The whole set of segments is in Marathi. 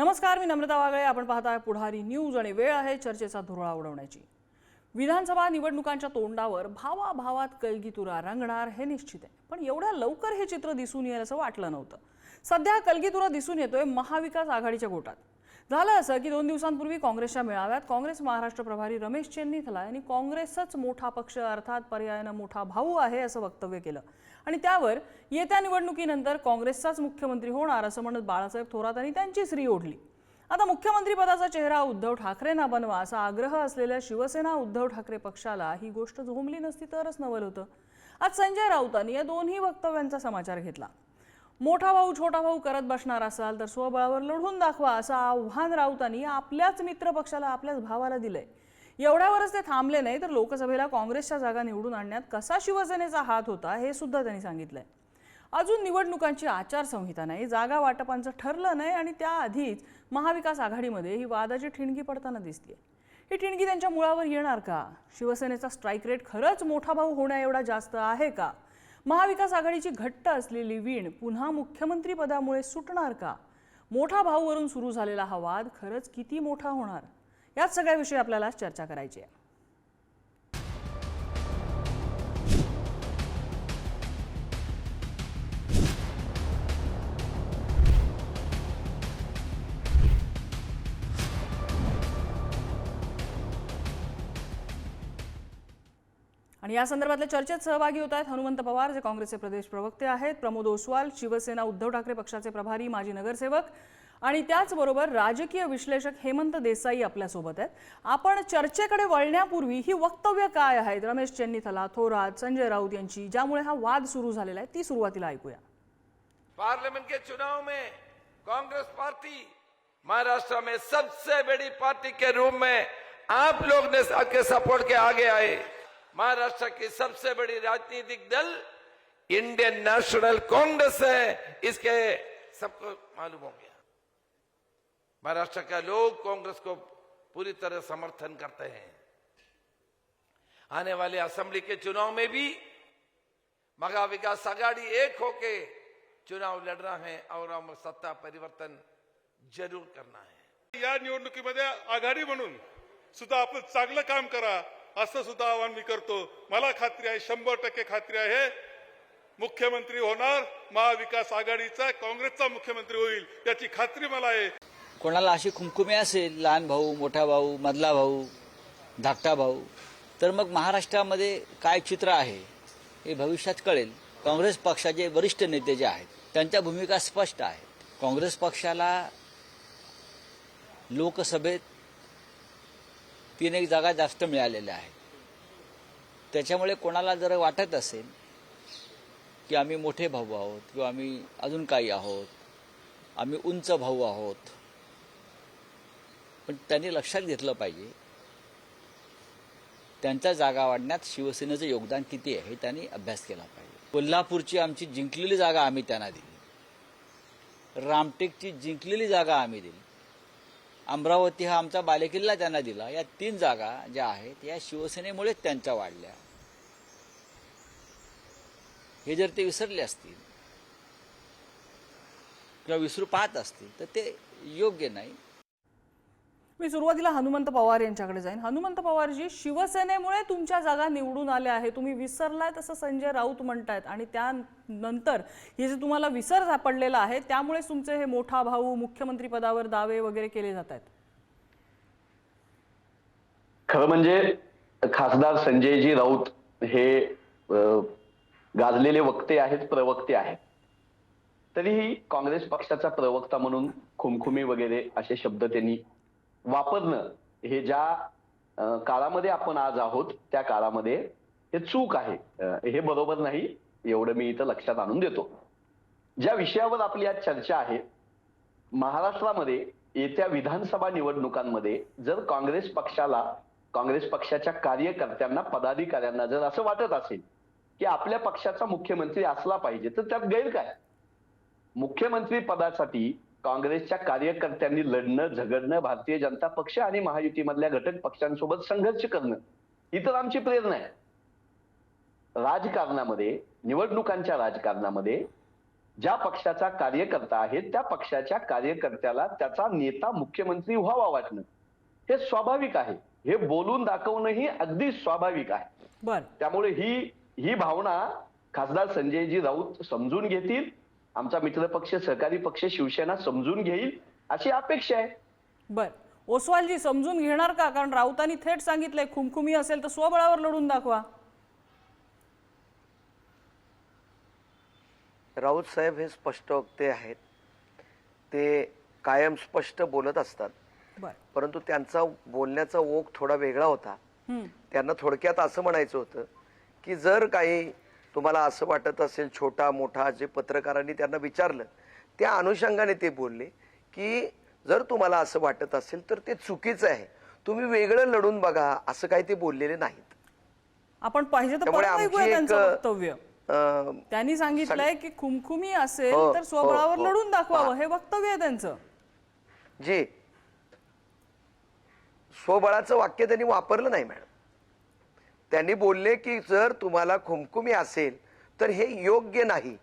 नमस्कार मी नम्रता वागळे. आपण पाहताय पुढारी न्यूज आणि वेळ आहे चर्चेचा धुरळा उडवण्याची. विधानसभा निवडणुकांच्या तोंडावर भावाभावात कलगीतुरा रंगणार हे निश्चित आहे. पण एवढ्या लवकर हे चित्र दिसून येईल असं वाटलं नव्हतं. सध्या कलगीतुरा दिसून येतोय महाविकास आघाडीच्या गोटात. झालं असं की दोन दिवसांपूर्वी काँग्रेसच्या मेळाव्यात काँग्रेस महाराष्ट्र प्रभारी रमेश चेन्नीथला यांनी काँग्रेसच मोठा पक्ष अर्थात पर्यायानं मोठा भाऊ आहे असं वक्तव्य केलं. आणि त्यावर येत्या निवडणुकीनंतर काँग्रेसचाच मुख्यमंत्री होणार असं म्हणत बाळासाहेब थोरात यांनी त्यांची श्री ओढली. आता मुख्यमंत्रीपदाचा चेहरा उद्धव ठाकरेंना बनवा असा आग्रह असलेल्या शिवसेना उद्धव ठाकरे पक्षाला ही गोष्ट झोंबली नसती तरच नवल होतं. आज संजय राऊतांनी या दोन्ही वक्तव्यांचा समाचार घेतला. मोठा भाऊ छोटा भाऊ करत बसणार असाल तर स्वबळावर लढून दाखवा असं आव्हान राऊतांनी आपल्याच मित्र पक्षाला आपल्याच भावाला दिलंय. एवढ्यावरच ते थांबले नाही तर लोकसभेला काँग्रेसच्या जागा निवडून आणण्यात कसा शिवसेनेचा हात होता हे सुद्धा त्यांनी सांगितलंय. अजून निवडणुकांची आचारसंहिता नाही जागा वाटपांचं ठरलं नाही आणि त्याआधीच महाविकास आघाडीमध्ये ही वादाची ठिणगी पडताना दिसते ही ठिणगी त्यांच्या मुळावर येणार का? शिवसेनेचा स्ट्राईक रेट खरंच मोठा भाऊ होण्या एवढा जास्त आहे का? महाविकास आघाडीची घट्ट असलेली वीण पुन्हा मुख्यमंत्री पदामुळे सुटणार का? मोठा भाऊवरून सुरू झालेला हा वाद खरंच किती मोठा होणार? याच सगळ्याविषयी आपल्याला चर्चा करायची आहे. आणि या संदर्भातल्या चर्चेत सहभागी होत आहेत हनुमंत पवार जे काँग्रेसचे प्रदेश प्रवक्ते आहेत प्रमोद ओसवाल शिवसेना उद्धव ठाकरे पक्षाचे प्रभारी माजी नगरसेवक आणि त्याचबरोबर राजकीय विश्लेषक हेमंत देसाई आपल्यासोबत आहेत. आपण चर्चेकडे वळण्यापूर्वी ही वक्तव्य काय आहेत? रमेश चेन्नीथला थोरात संजय राऊत यांची ज्यामुळे हा वाद सुरू झालेला आहे ती सुरुवातीला ऐकूया. पार्लियामेंट के चुनाव में कांग्रेस पार्टी महाराष्ट्र में सबसे बड़ी पार्टी के रूप में आप लोग ने के सपोर्ट के आगे आए। महाराष्ट्र की सबसे बड़ी राजनीतिक दल इंडियन नेशनल कांग्रेस है। इसके सबको मालूम हो गया महाराष्ट्र का लोग कांग्रेस को पूरी तरह समर्थन करते हैं। आने वाले असेंबली के चुनाव में भी मगा विकास आघाड़ी एक होके चुनाव लड़ना है और हम सत्ता परिवर्तन जरूर करना है। या निवडणुकीमध्ये आघाडी म्हणून सुद्धा आपण चांगलं काम करा असं सुद्धा आवाहन मी करतो. मला खात्री आहे शंभर टक्के खात्री आहे. मुख्यमंत्री होणार महाविकास आघाडीचा काँग्रेसचा मुख्यमंत्री होईल याची खात्री मला आहे. कोणाला अशी खुमखुमी असेल लहान भाऊ मोठा भाऊ मधला भाऊ धाकटा भाऊ तर मग महाराष्ट्रामध्ये काय चित्र आहे हे भविष्यात कळेल. काँग्रेस पक्षाचे वरिष्ठ नेते जे आहेत त्यांच्या भूमिका स्पष्ट आहेत. काँग्रेस पक्षाला लोकसभेत तीन एक जागा जास्त मिळालेल्या आहेत. त्याच्यामुळे कोणाला जर वाटत असेल की आम्ही मोठे भाऊ आहोत किंवा आम्ही अजून काही आहोत आम्ही उंच भाऊ आहोत पण त्यांनी लक्षात घेतलं पाहिजे. त्यांच्या जागा वाढण्यात शिवसेनेचं योगदान किती आहे हे त्यांनी अभ्यास केला पाहिजे. कोल्हापूरची आमची जिंकलेली जागा आम्ही त्यांना दिली. रामटेकची जिंकलेली जागा आम्ही दिली. अमरावती हा आमचा बालेकिल्ला त्यांना दिला. या तीन जागा ज्या आहेत या शिवसेनेमुळेच त्यांच्या वाढल्या. हे जर ते विसरले असतील किंवा विसरू पाहत असतील तर ते योग्य नाही. मी सुरुवातीला हनुमंत पवार यांच्याकडे जाईन. हनुमंत पवारजी शिवसेनेमुळे तुमच्या जागा निवडून आल्या आहे तुम्ही विसरलाय असं संजय राऊत म्हणतायत. आणि त्यानंतर हे जे तुम्हाला विसर सापडलेला आहे त्यामुळे तुमचे हे मोठा भाऊ मुख्यमंत्री पदावर दावे वगैरे केले जात आहेत खरं म्हणजे खासदार संजयजी राऊत हे गाजलेले वक्ते आहेत प्रवक्ते आहेत. तरीही काँग्रेस पक्षाचा प्रवक्ता म्हणून खुमखुमी वगैरे असे शब्द त्यांनी वापरणं हे ज्या काळामध्ये आपण आज आहोत त्या काळामध्ये हे चूक आहे. हे बरोबर नाही एवढं मी इथं लक्षात आणून देतो. ज्या विषयावर आपली आज चर्चा आहे महाराष्ट्रामध्ये येत्या विधानसभा निवडणुकांमध्ये जर काँग्रेस पक्षाला काँग्रेस पक्षाच्या कार्यकर्त्यांना पदाधिकाऱ्यांना जर असं वाटत असेल की आपल्या पक्षाचा मुख्यमंत्री असला पाहिजे तर त्यात गैर काय मुख्यमंत्री पदासाठी काँग्रेसच्या कार्यकर्त्यांनी लढणं झगडणं भारतीय जनता पक्ष आणि महायुतीमधल्या घटक पक्षांसोबत संघर्ष करणं ही तर आमची प्रेरणा आहे. राजकारणामध्ये निवडणुकांच्या राजकारणामध्ये ज्या पक्षाचा कार्यकर्ता आहे त्या पक्षाच्या कार्यकर्त्याला त्याचा नेता मुख्यमंत्री व्हावा वाटणं हे स्वाभाविक आहे. हे बोलून दाखवणंही अगदी स्वाभाविक आहे. बर. त्यामुळे ही ही भावना खासदार संजयजी राऊत समजून घेतील. आमचा मित्रपक्ष सहकारी पक्ष शिवसेना समजून घेईल अशी अपेक्षा आहे. बर. ओसवालजी समजून घेणार का? कारण राऊतांनी थेट सांगितलंय खुमखुमी असेल तर स्वबळावर लढून दाखवा. राऊत साहेब हे स्पष्ट वक्ते आहेत. ते कायम स्पष्ट बोलत असतात. बर. परंतु त्यांचा बोलण्याचा ओघ थोडा वेगळा होता. त्यांना थोडक्यात असं म्हणायचं होतं की जर काही तुम्हाला असं वाटत असेल छोटा मोठा जे पत्रकारांनी त्यांना विचारलं त्या अनुषंगाने ते बोलले की जर तुम्हाला असं वाटत असेल तर ते चुकीचं आहे. तुम्ही वेगळं लढून बघा असं काही ते बोललेले नाहीत. आपण पाहिजे तर त्यांनी सांगितलंय की खुमखुमी असेल हो, तर स्वबळावर हो, हो. लढून दाखवावं हे वक्तव्य आहे त्यांचं. जे. स्वबळाचं वाक्य त्यांनी वापरलं नाही मॅडम. त्यांनी बोलले की जर तुम्हाला खुमखुमी असेल तर हे योग्य नाही.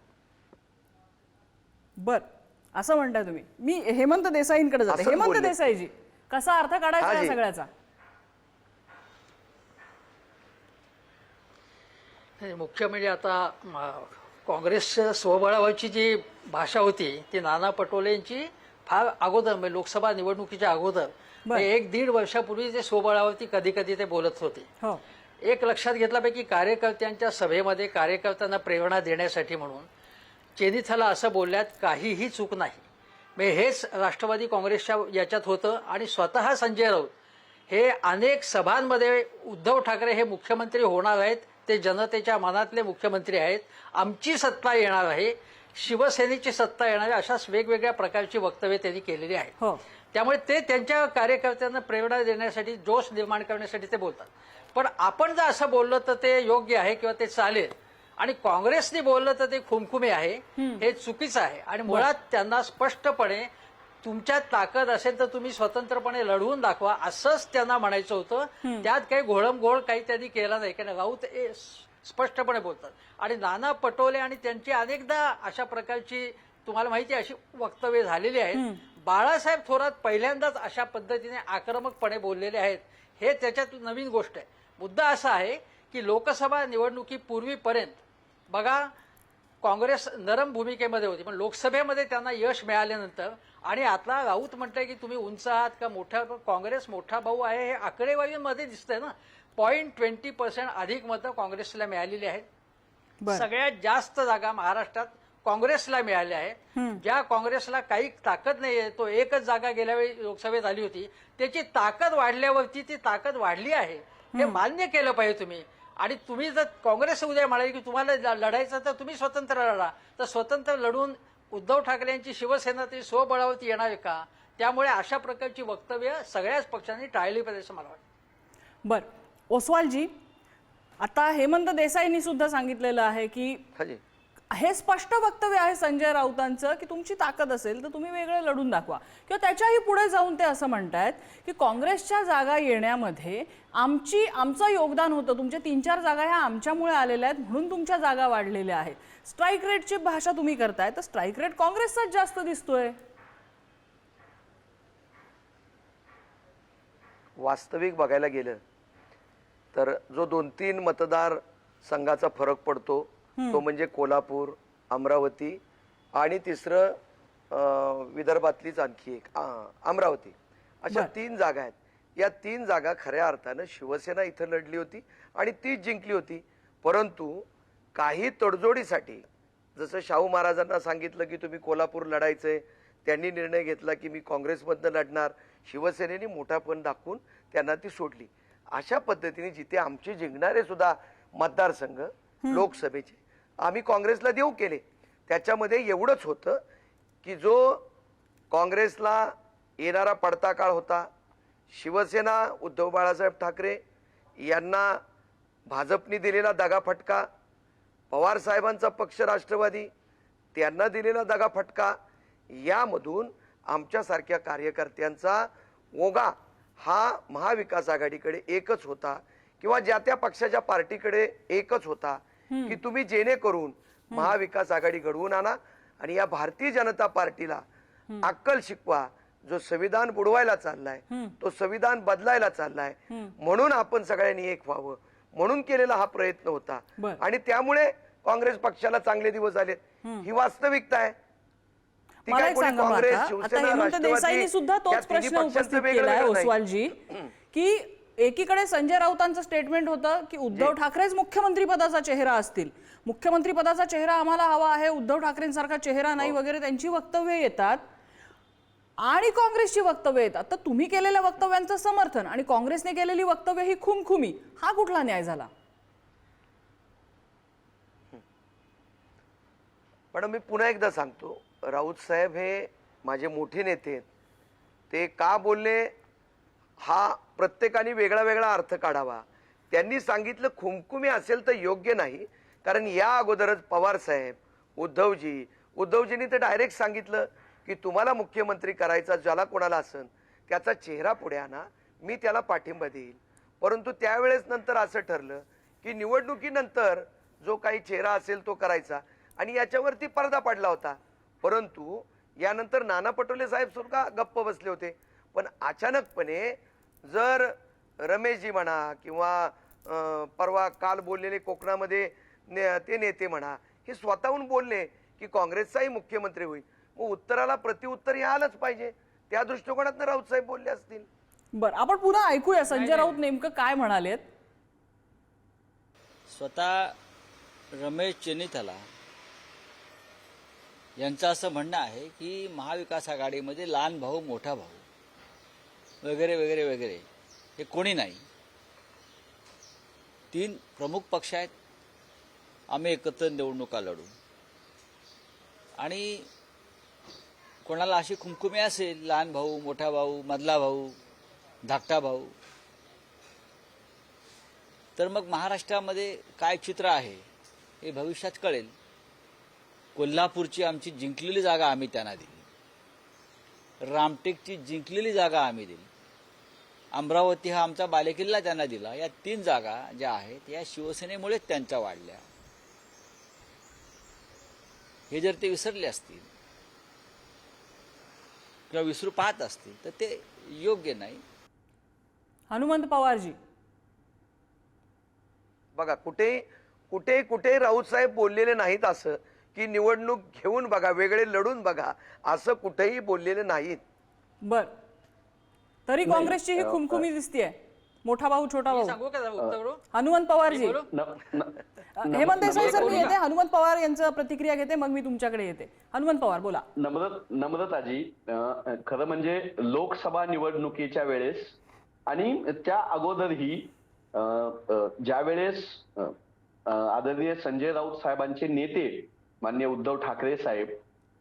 बर असं म्हणताय तुम्ही. मी हेमंत देसाईंकडे जाते. हेमंत. देसाईजी कसा अर्थ काढायचा या. सगळ्याचा? मुख्य म्हणजे आता काँग्रेसच्या स्वबळावरची जी भाषा होती ती नाना पटोलेंची फार अगोदर म्हणजे लोकसभा निवडणुकीच्या अगोदर एक दीड वर्षापूर्वी ते स्वबळावरती कधी कधी ते बोलत होते. हो. एक लक्षात घेतल्यापैकी कार्यकर्त्यांच्या सभेमध्ये कार्यकर्त्यांना प्रेरणा देण्यासाठी म्हणून चेनिथाला असं बोलण्यात काहीही चूक नाही. म्हणजे हेच राष्ट्रवादी काँग्रेसच्या याच्यात होतं आणि स्वतः संजय राऊत हे अनेक सभांमध्ये उद्धव ठाकरे हे मुख्यमंत्री होणार आहेत ते जनतेच्या मनातले मुख्यमंत्री आहेत आमची सत्ता येणार आहे शिवसेनेची सत्ता येणार आहे अशाच वेगवेगळ्या प्रकारची वक्तव्य त्यांनी केलेली आहेत. हो. त्यामुळे ते त्यांच्या कार्यकर्त्यांना प्रेरणा देण्यासाठी जोश निर्माण करण्यासाठी ते बोलतात. पण आपण जर असं बोललं तर ते योग्य आहे किंवा ते चालेल. आणि काँग्रेसने बोललं तर ते खुमखुमे आहे हे चुकीचं आहे. आणि मुळात त्यांना स्पष्टपणे तुमच्यात ताकद असेल तर तुम्ही स्वतंत्रपणे लढवून दाखवा असंच त्यांना म्हणायचं होतं. त्यात काही घोळमघोळ काही त्यांनी केला नाही. कारण राऊत हे स्पष्टपणे बोलतात. आणि नाना पटोले आणि त्यांची अनेकदा अशा प्रकारची तुम्हाला माहिती आहे, अशी वक्तव्य झालेली आहेत. बाळासाहेब थोरात पहिल्यांदाच अशा पद्धतीने आक्रमकपणे बोललेले आहेत. हे त्याच्यात नवीन गोष्ट आहे. मुद्दा असा आहे की लोकसभा निवडणुकीपूर्वीपर्यंत बघा काँग्रेस नरम भूमिकेमध्ये होती पण लोकसभेमध्ये त्यांना यश मिळाल्यानंतर आणि आता राऊत म्हणताय की तुम्ही उंच आहात का मोठा काँग्रेस मोठा भाऊ आहे हे आकडेवारीमध्ये दिसतंय ना. पॉईंट ट्वेंटी पर्सेंट अधिक मतं काँग्रेसला मिळालेली आहेत. सगळ्यात जास्त जागा महाराष्ट्रात काँग्रेसला मिळाल्या आहेत. ज्या काँग्रेसला काही ताकद नाहीये तो एकच जागा गेल्या वेळी लोकसभेत आली होती. त्याची ताकद वाढल्यावरती ती ताकद वाढली आहे. हे मान्य केलं पाहिजे तुम्ही. आणि तुम्ही जर काँग्रेस उद्या म्हणाले की तुम्हाला लढायचं तर तुम्ही स्वतंत्र लढा. तर स्वतंत्र लढून उद्धव ठाकरे यांची शिवसेना तरी स्वबळावरती येणार आहे का? त्यामुळे अशा प्रकारची वक्तव्य सगळ्याच पक्षांनी टाळली पाहिजे असं मला वाटतं. बर. ओसवालजी आता हेमंत देसाईंनी सुद्धा सांगितलेलं आहे की हाजी हे स्पष्ट वक्तव्य आहे संजय राऊतांचं की तुमची ताकद असेल तर तुम्ही वेगळं लढून दाखवा. किंवा त्याच्याही पुढे जाऊन ते असं म्हणतायत की काँग्रेसच्या जागा येण्यामध्ये आमची आमचं योगदान होतं. तुमच्या तीन चार जागा ह्या आमच्यामुळे आलेल्या आहेत म्हणून तुमच्या जागा वाढलेल्या आहेत. स्ट्राईक रेटची भाषा तुम्ही करताय तर स्ट्राईक रेट काँग्रेसचाच जास्त दिसतोय. वास्तविक बघायला गेलं तर जो दोन तीन मतदार संघाचा फरक पडतो तो म्हणजे कोल्हापूर अमरावती आणि तिसरं विदर्भातलीच आणखी एक. अमरावती. अशा. तीन जागा आहेत. या तीन जागा खऱ्या अर्थानं शिवसेना इथं लढली होती आणि तीच जिंकली होती. परंतु काही तडजोडीसाठी जसं शाहू महाराजांना सांगितलं की तुम्ही कोल्हापूर लढायचंय त्यांनी निर्णय घेतला की मी काँग्रेसमधनं लढणार शिवसेनेने मोठापण दाखवून त्यांना ती सोडली. अशा पद्धतीने जिथे आमचे जिंकणारे सुद्धा मतदारसंघ लोकसभेचे. आम्ही काँग्रेसला देऊ केले. त्याच्यामध्ये एवढंच होतं की जो काँग्रेसला येणारा पडता काळ होता शिवसेना उद्धव बाळासाहेब ठाकरे यांना भाजपने दिलेला दगाफटका पवार साहेबांचा पक्ष राष्ट्रवादी त्यांना दिलेला दगाफटका यामधून आमच्यासारख्या कार्यकर्त्यांचा ओघा हा महाविकास आघाडीकडे एकच होता किंवा ज्या त्या पक्षाच्या पार्टीकडे एकच होता. की तुम्ही जेणेकरून महाविकास आघाडी घडवून आणा आणि या भारतीय जनता पार्टीला अक्कल शिकवा. जो संविधान बुडवायला चाललाय तो संविधान बदलायला चाललाय. म्हणून आपण सगळ्यांनी एक व्हावं. म्हणून केलेला हा प्रयत्न होता. आणि त्यामुळे काँग्रेस पक्षाला चांगले दिवस आलेत. ही वास्तविकता आहे. काँग्रेस, शिवसेना, राष्ट्रवादी देसाईंनी सुद्धा तोच प्रश्न उपस्थित केलाय. ओसवालजी की एकीकडे संजय राऊतांचं स्टेटमेंट होतं की उद्धव ठाकरेच मुख्यमंत्री पदाचा चेहरा असतील. मुख्यमंत्री पदाचा चेहरा आम्हाला हवा आहे उद्धव ठाकरेंसारखा चेहरा नाही वगैरे त्यांची वक्तव्य येतात. आणि काँग्रेसची वक्तव्य येतात. तर तुम्ही केलेल्या वक्तव्यांचं समर्थन आणि काँग्रेसने केलेली वक्तव्य ही खुमखुमी हा कुठला न्याय झाला? पण मी पुन्हा एकदा सांगतो राऊत साहेब हे माझे मोठे नेते आहेत. ते का बोलले? हा प्रत्येकाने वेगळा वेगळा अर्थ काढावा. त्यांनी सांगितलं खुमखुमी असेल तर योग्य नाही. कारण या अगोदरच पवार साहेब उद्धवजी उद्धवजींनी तर डायरेक्ट सांगितलं की तुम्हाला मुख्यमंत्री करायचा ज्याला कोणाला असन त्याचा चेहरा पुढे आणा मी त्याला पाठिंबा देईल. परंतु त्यावेळेस नंतर असं ठरलं की निवडणुकीनंतर जो काही चेहरा असेल तो करायचा. आणि याच्यावरती पडदा पडला होता. परंतु यानंतर नाना पटोले साहेब सुद्धा गप्प बसले होते. पण अचानकपणे जर रमेशजी म्हणा किंवा परवा काल बोललेले कोकणामध्ये ने- ते नेते म्हणा हे स्वतःहून बोलले की काँग्रेसचाही मुख्यमंत्री होईल. मग उत्तराला प्रतिउत्तर हे आलंच पाहिजे. त्या दृष्टिकोनातनं राऊत साहेब बोलले असतील. बरं आपण पुन्हा ऐकूया. संजय राऊत नेमकं काय म्हणालेत? स्वतः रमेश चेनिथला यांचं असं म्हणणं आहे की महाविकास आघाडीमध्ये लहान भाऊ मोठा भाऊ. वगैरे वगैरे वगैरे. हे कोणी नाही. तीन प्रमुख पक्ष आहेत. आम्ही एकत्र निवडणुका लढू. आणि कोणाला अशी खुमखुमी असेल लहान भाऊ मोठा भाऊ मधला भाऊ धाकटा भाऊ तर मग महाराष्ट्रामध्ये काय चित्र आहे हे भविष्यात कळेल. कोल्हापूरची आमची जिंकलेली जागा आम्ही त्यांना दिली. रामटेकची जिंकलेली जागा आम्ही दिली. अमरावती हा आमचा बालेकिल्ला त्यांना दिला. या तीन जागा ज्या आहेत या शिवसेनेमुळेच त्यांच्या वाढल्या. हे जर ते विसरले असतील किंवा विसरू पाहत असतील तर ते योग्य नाही. हनुमंत पवारजी. बघा कुठे कुठे कुठे राऊत साहेब बोललेले नाहीत असं. की निवडणूक घेऊन बघा वेगळे लढून बघा असं कुठेही बोललेले नाहीत. बर. तरी काँग्रेसची ही खुमखुमी दिसतीये. मोठा भाऊ छोटा भाऊ? हनुमंत पवारजी हेमंत देसाई सर मी येते. हनुमंत पवार यांचं प्रतिक्रिया घेते मग मी तुमच्याकडे येते. हनुमंत पवार बोला. नम्र नम्रताजी खरं म्हणजे लोकसभा निवडणुकीच्या वेळेस आणि त्या अगोदरही ज्या वेळेस आदरणीय संजय राऊत साहेबांचे नेते मान्य उद्धव ठाकरे साहेब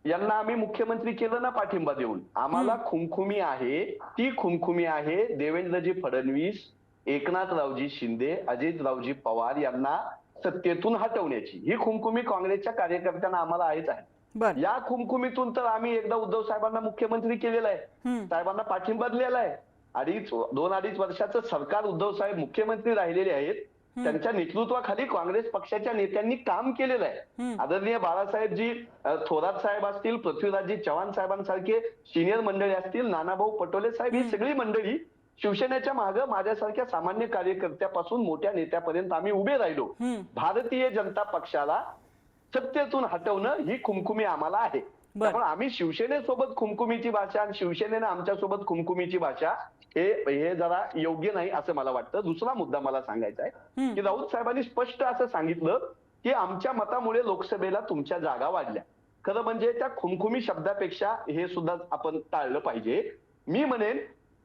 यांना आम्ही मुख्यमंत्री केलं ना पाठिंबा देऊन. आम्हाला खुमखुमी आहे ती खुमखुमी आहे. देवेंद्रजी फडणवीस एकनाथरावजी शिंदे अजितरावजी पवार यांना सत्तेतून हटवण्याची. ही खुमखुमी काँग्रेसच्या कार्यकर्त्यांना आम्हाला आहेच आहे. या खुमखुमीतून तर आम्ही एकदा उद्धव साहेबांना मुख्यमंत्री केलेला आहे. साहेबांना पाठिंबा दिलेला आहे. अडीच दोन अडीच वर्षाचं सरकार उद्धव साहेब मुख्यमंत्री राहिलेले आहेत. त्यांच्या नेतृत्वाखाली काँग्रेस पक्षाच्या नेत्यांनी काम केलेलं आहे. आदरणीय बाळासाहेबजी थोरात साहेब असतील पृथ्वीराजजी चव्हाण साहेबांसारखे सिनियर मंडळी असतील नानाभाऊ पटोले साहेब ही सगळी मंडळी शिवसेनेच्या मागे माझ्यासारख्या सामान्य कार्यकर्त्यापासून मोठ्या नेत्यापर्यंत आम्ही उभे राहिलो. भारतीय जनता पक्षाला सत्तेतून हटवणं ही खुमखुमी आम्हाला आहे. त्यामुळे आम्ही शिवसेनेसोबत खुमखुमीची भाषा आणि शिवसेनेनं आमच्यासोबत खुमखुमीची भाषा हे हे जरा योग्य नाही असं मला वाटतं. दुसरा मुद्दा मला सांगायचा आहे की राऊत साहेबांनी स्पष्ट असं सांगितलं की आमच्या मतामुळे लोकसभेला तुमच्या जागा वाढल्या. खरं म्हणजे त्या खुमखुमी शब्दापेक्षा हे सुद्धा आपण टाळलं पाहिजे. मी म्हणेन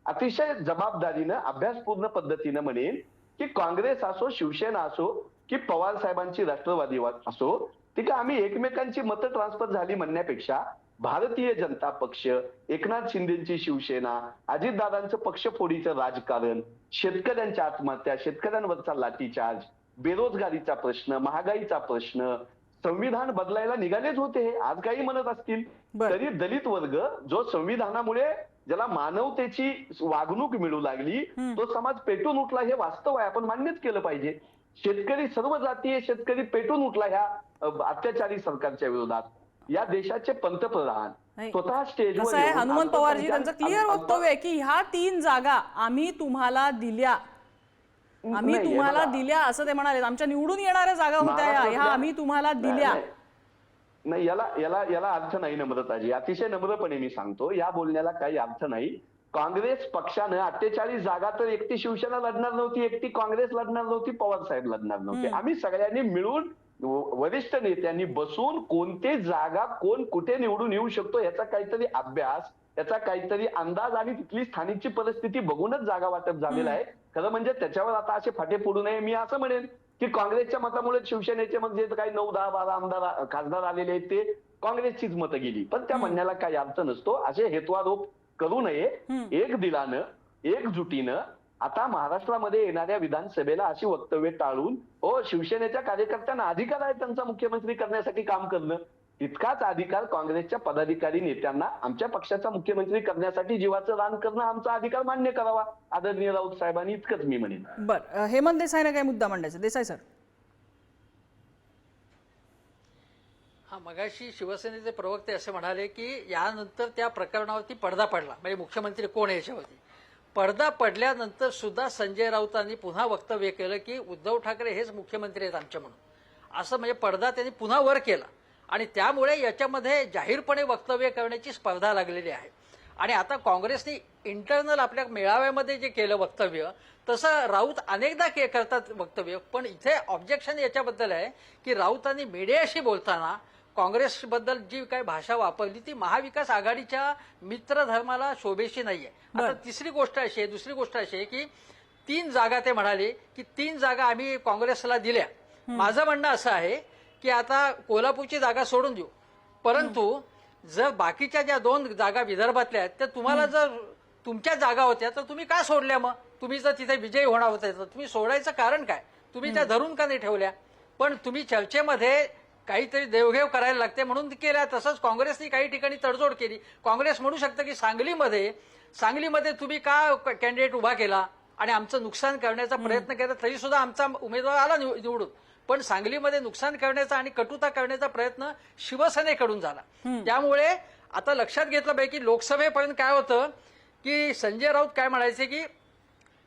अतिशय जबाबदारीनं अभ्यासपूर्ण पद्धतीनं म्हणेन की काँग्रेस असो शिवसेना असो की पवार साहेबांची राष्ट्रवादी असो ठीक आहे आम्ही एकमेकांची मतं ट्रान्सफर झाली म्हणण्यापेक्षा भारतीय जनता पक्ष एकनाथ शिंदेची शिवसेना अजितदादांचं पक्षफोडीचं राजकारण शेतकऱ्यांच्या आत्महत्या शेतकऱ्यांवरचा लाठीचार्ज बेरोजगारीचा प्रश्न महागाईचा प्रश्न संविधान बदलायला निघालेच होते हे. आज काही म्हणत असतील. तरी दलित वर्ग जो संविधानामुळे ज्याला मानवतेची वागणूक मिळू लागली तो समाज पेटून उठला हे वास्तव आहे आपण मान्यच केलं पाहिजे शेतकरी सर्व जातीय शेतकरी पेटून उठला ह्या अत्याचारी सरकारच्या विरोधात. या देशाचे पंतप्रधान. स्वतः स्टेजवर कसं आहे येऊन हनुमंत पवारजी त्यांचं क्लिअर वक्तव्य आहे की ह्या तीन जागा आम्ही तुम्हाला दिल्या. आम्ही तुम्हाला. दिल्या असं ते म्हणाले. आमच्या निवडून येणाऱ्या जागा होत्या या. ह्या आम्ही तुम्हाला नाही, दिल्या. नाही. याला याला याला अर्थ नाही नम्रताजी अतिशय नम्रपणे मी सांगतो या बोलण्याला काही अर्थ नाही. काँग्रेस पक्षानं अठ्ठेचाळीस जागा तर एकटी शिवसेना लढणार नव्हती एकटी काँग्रेस लढणार नव्हती पवार साहेब लढणार नव्हते. आम्ही सगळ्यांनी मिळून वरिष्ठ नेत्यांनी बसून कोणते जागा कोण कुठे निवडून येऊ शकतो याचा काहीतरी अभ्यास याचा काहीतरी अंदाज आणि तिथली स्थानिकची परिस्थिती बघूनच जागा वाटप झालेला आहे. खरं म्हणजे त्याच्यावर आता असे फाटे पडू नये. मी असं म्हणेन की काँग्रेसच्या मतामुळे शिवसेनेचे मग जे काही नऊ दहा बारा आमदार खासदार आलेले आहेत ते काँग्रेसचीच मतं गेली. पण त्या म्हणण्याला काही अर्थ नसतो. असे हेतुआरोप करू नये. एक दिलानं एकजुटीनं आता महाराष्ट्रामध्ये येणाऱ्या विधानसभेला अशी वक्तव्य टाळून हो शिवसेनेच्या कार्यकर्त्यांना अधिकार आहे त्यांचा मुख्यमंत्री करण्यासाठी काम करणं. तितकाच अधिकार काँग्रेसच्या पदाधिकारी नेत्यांना आमच्या पक्षाचा मुख्यमंत्री करण्यासाठी जीवाचं रान करणं आमचा अधिकार मान्य करावा आदरणीय राऊत साहेबांनी इतकंच मी म्हणेन. बर हेमंत देसाईने काय मुद्दा मांडायचा देसाई सर. हा मगाशी शिवसेनेचे प्रवक्ते असे म्हणाले की यानंतर त्या प्रकरणावरती पडदा पडला. म्हणजे मुख्यमंत्री कोण आहे याच्यावरती? पडदा पडल्यानंतर सुद्धा संजय राऊतांनी पुन्हा वक्तव्य केलं की उद्धव ठाकरे हेच मुख्यमंत्री आहेत आमच्या म्हणून. असं म्हणजे पडदा त्यांनी पुन्हा वर केला. आणि त्यामुळे याच्यामध्ये जाहीरपणे वक्तव्य करण्याची स्पर्धा लागलेली आहे. आणि आता काँग्रेसने इंटरनल आपल्या मेळाव्यामध्ये जे केलं वक्तव्य तसं राऊत अनेकदा के करतात वक्तव्य पण इथे ऑब्जेक्शन याच्याबद्दल आहे की राऊतांनी मीडियाशी बोलताना काँग्रेसबद्दल जी काही भाषा वापरली ती महाविकास आघाडीच्या मित्रधर्माला शोभेशी नाहीये. आता. तिसरी गोष्ट अशी आहे दुसरी गोष्ट अशी आहे की तीन जागा ते म्हणाले की तीन जागा आम्ही काँग्रेसला दिल्या. माझं म्हणणं असं आहे की आता कोल्हापूरची जागा सोडून देऊ. परंतु जर बाकीच्या ज्या दोन जागा विदर्भातल्या आहेत त्या तुम्हाला जर तुमच्या जागा होत्या तर तुम्ही का सोडल्या मग? तुम्ही जर तिथे विजयी होणार होते तर तुम्ही सोडायचं कारण काय? तुम्ही त्या धरून का नाही ठेवल्या? पण तुम्ही चर्चेमध्ये काहीतरी देवघेव करायला लागते म्हणून केल्या. तसंच काँग्रेसने काही ठिकाणी तडजोड केली. काँग्रेस म्हणू शकतं की सांगलीमध्ये सांगलीमध्ये तुम्ही का कॅन्डिडेट उभा केला आणि आमचं नुकसान करण्याचा प्रयत्न केला तरी सुद्धा आमचा उमेदवार आला निव- निवडून. पण सांगलीमध्ये नुकसान करण्याचा आणि कटुता करण्याचा प्रयत्न शिवसेनेकडून झाला. त्यामुळे आता लक्षात घेतलं पाहिजे की लोकसभेपर्यंत काय होतं की संजय राऊत काय म्हणायचे की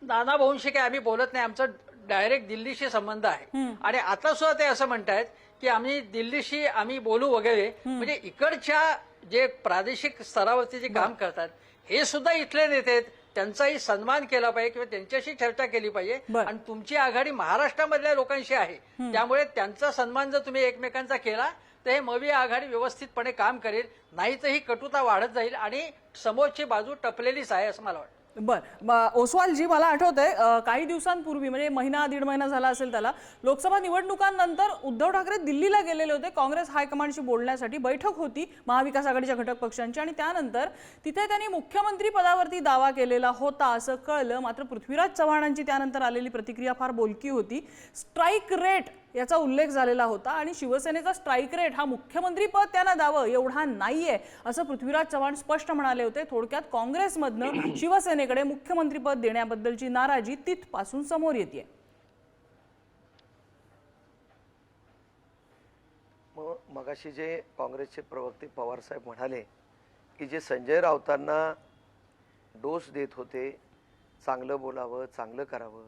नाना भाऊंशी काय आम्ही बोलत नाही आमचा डायरेक्ट दिल्लीशी संबंध आहे. आणि आता सुद्धा ते असं म्हणतायत की आम्ही दिल्लीशी आम्ही बोलू वगैरे म्हणजे इकडच्या जे प्रादेशिक स्तरावरती जे काम करतात हे सुद्धा इथले नेते आहेत. त्यांचाही सन्मान केला पाहिजे किंवा त्यांच्याशी चर्चा केली पाहिजे. आणि तुमची आघाडी महाराष्ट्रामधल्या लोकांशी आहे. त्यामुळे त्यांचा सन्मान जर तुम्ही एकमेकांचा केला तर हे मवी आघाडी व्यवस्थितपणे काम करेल. नाही तर ही कटुता वाढत जाईल आणि समोरची बाजू टपलेलीच आहे असं मला वाटतं. बर. म- ओसवालजी मला आठवतंय आहे काही दिवसांपूर्वी म्हणजे महिना दीड महिना झाला असेल त्याला लोकसभा निवडणुकांनंतर उद्धव ठाकरे दिल्लीला गेलेले होते. काँग्रेस हायकमांडशी बोलण्यासाठी बैठक होती महाविकास आघाडीच्या घटक पक्षांची आणि त्यानंतर तिथे त्यांनी मुख्यमंत्री पदावरती दावा केलेला होता असं कळलं. मात्र पृथ्वीराज चव्हाणांची त्यानंतर आलेली प्रतिक्रिया फार बोलकी होती. स्ट्राईक रेट याचा उल्लेख झालेला होता आणि शिवसेनेचा स्ट्राईक रेट हा मुख्यमंत्री पद त्यांना द्यावं एवढा नाहीये असं पृथ्वीराज चव्हाण स्पष्ट म्हणाले होते. थोडक्यात काँग्रेसमधनं शिवसेनेकडे मुख्यमंत्रीपद देण्याबद्दलची नाराजी तिथपासून समोर येते मग मगाशी जे काँग्रेसचे प्रवक्ते पवार साहेब म्हणाले की जे संजय राऊतांना डोस देत होते चांगलं बोलावं चांगलं करावं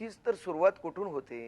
हीच तर सुरुवात कुठून होते?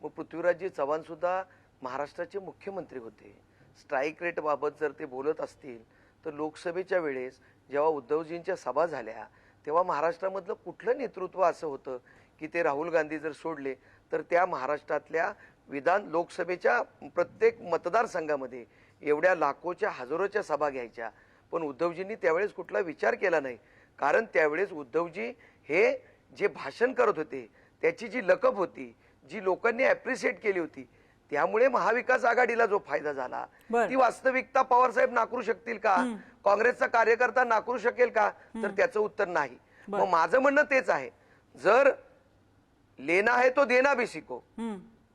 मग पृथ्वीराजजी चव्हाणसुद्धा महाराष्ट्राचे मुख्यमंत्री होते. स्ट्राईक रेटबाबत जर ते बोलत असतील तर लोकसभेच्या वेळेस जेव्हा उद्धवजींच्या सभा झाल्या तेव्हा महाराष्ट्रामधलं कुठलं नेतृत्व असं होतं की ते राहुल गांधी जर सोडले तर त्या महाराष्ट्रातल्या विधान लोकसभेच्या प्रत्येक मतदारसंघामध्ये एवढ्या लाखोच्या हजारोच्या सभा घ्यायच्या. पण उद्धवजींनी त्यावेळेस कुठला विचार केला नाही. कारण त्यावेळेस उद्धवजी हे जे भाषण करत होते त्याची जी लकब होती जी लोकांनी ऍप्रिशिएट केली होती त्यामुळे महाविकास आघाडीला जो फायदा झाला. ती वास्तविकता पवार साहेब नाकारू शकतील का? काँग्रेसचा कार्यकर्ता नाकारू शकेल का? तर त्याचं उत्तर नाही. मग माझं म्हणणं तेच आहे जर लेना आहे तो देना भी शिको.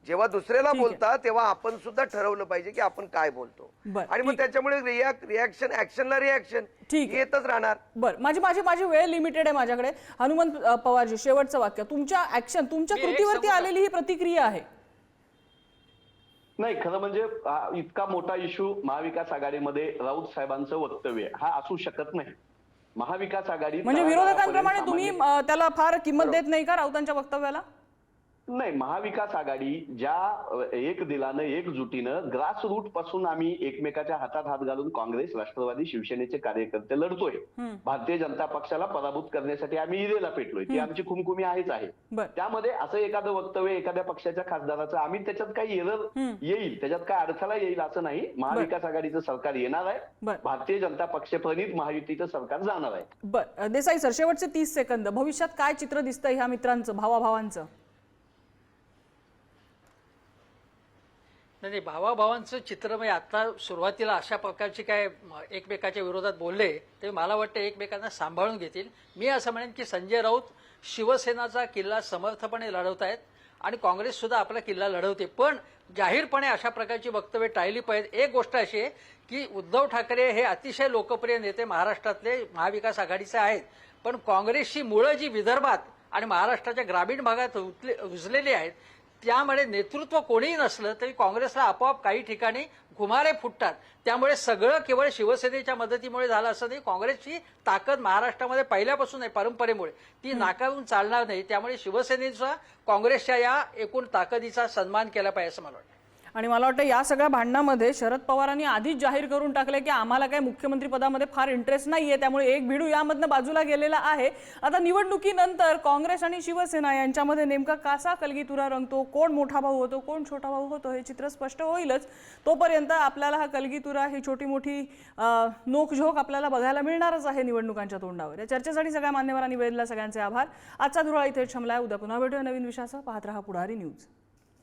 जेव्हा दुसऱ्याला बोलता तेव्हा आपण सुद्धा ठरवलं पाहिजे की आपण काय बोलतो. आणि मग. त्याच्यामुळे रिॲक्शन ऍक्शनला रिॲक्शन ठीक. येतच राहणार. बर माझी माझी माझी वेळ लिमिटेड आहे माझ्याकडे. हनुमंत पवारजी शेवटचं वाक्य. तुमच्या ऍक्शन तुमच्या कृतीवरती? आलेली ही प्रतिक्रिया आहे. नाही खरं म्हणजे इतका मोठा इश्यू महाविकास आघाडीमध्ये राऊत साहेबांचं वक्तव्य हा असू शकत नाही. महाविकास आघाडी म्हणजे विरोधकांप्रमाणे तुम्ही त्याला फार किंमत देत नाही का राऊतांच्या वक्तव्याला? नाही महाविकास आघाडी ज्या एक दिलानं एकजुटीनं ग्रास रूटपासून आम्ही एकमेकाच्या हातात हात घालून काँग्रेस राष्ट्रवादी शिवसेनेचे कार्यकर्ते लढतोय. भारतीय जनता पक्षाला पराभूत करण्यासाठी आम्ही इरेला पेटलोय. ती आमची खुमखुमी आहेच आहे. त्यामध्ये असं एखादं वक्तव्य एखाद्या पक्षाच्या खासदाराचं आम्ही त्याच्यात काही एरर येईल त्याच्यात काय अडथळा येईल असं नाही. महाविकास आघाडीचं सरकार येणार आहे. भारतीय जनता पक्ष प्रणित महायुतीचं सरकार जाणार आहे. देसाई सर शेवटचे तीस सेकंद. भविष्यात काय चित्र दिसतंय ह्या मित्रांचं भावाभावांचं? नाही भावाभावांचं चित्र म्हणजे आता सुरुवातीला अशा प्रकारची काय एकमेकाच्या विरोधात बोलले ते मला वाटतं एकमेकांना सांभाळून घेतील. मी असं म्हणेन की संजय राऊत शिवसेनाचा किल्ला समर्थपणे लढवत आहेत आणि काँग्रेस सुद्धा आपला किल्ला लढवते. पण जाहीरपणे अशा प्रकारची वक्तव्य टाळली पाहिजे एक गोष्ट अशी आहे की उद्धव ठाकरे हे अतिशय लोकप्रिय नेते महाराष्ट्रातले महाविकास आघाडीचे आहेत. पण काँग्रेसची मुळं जी विदर्भात आणि महाराष्ट्राच्या ग्रामीण भागात उतले रुजलेली आहेत त्यामुळे नेतृत्व कोणीही नसलं तरी काँग्रेसला आपोआप काही ठिकाणी घुमारे फुटतात. त्यामुळे सगळं केवळ शिवसेनेच्या मदतीमुळे झालं असं नाही काँग्रेसची ताकद महाराष्ट्रामध्ये पहिल्यापासून आहे परंपरेमुळे. ती नाकारून चालणार नाही त्यामुळे शिवसेनेचा काँग्रेसच्या या एकूण ताकदीचा सन्मान केला पाहिजे असं मला वाटतं. आणि मला वाटतं या सगळ्या भांडणामध्ये शरद पवारांनी आधीच जाहीर करून टाकले की आम्हाला काही मुख्यमंत्री पदामध्ये फार इंटरेस्ट नाहीये. त्यामुळे एक भिडू यामधनं बाजूला गेलेला आहे. आता निवडणुकीनंतर काँग्रेस आणि शिवसेना यांच्यामध्ये नेमका कासा कलगीतुरा रंगतो? कोण मोठा भाऊ होतो? कोण छोटा भाऊ होतो? हे चित्र स्पष्ट होईलच. तोपर्यंत आपल्याला हा कलगीतुरा ही छोटी मोठी नोकझोक आपल्याला बघायला मिळणारच आहे निवडणुकांच्या तोंडावर. या चर्चेसाठी सगळ्या मान्यवरांनी वेळेला सगळ्यांचे आभार. आजचा धुळा इथे आहे उद्या पुन्हा भेटूया नवीन विषयासह. पाहत रहा Pudhari news.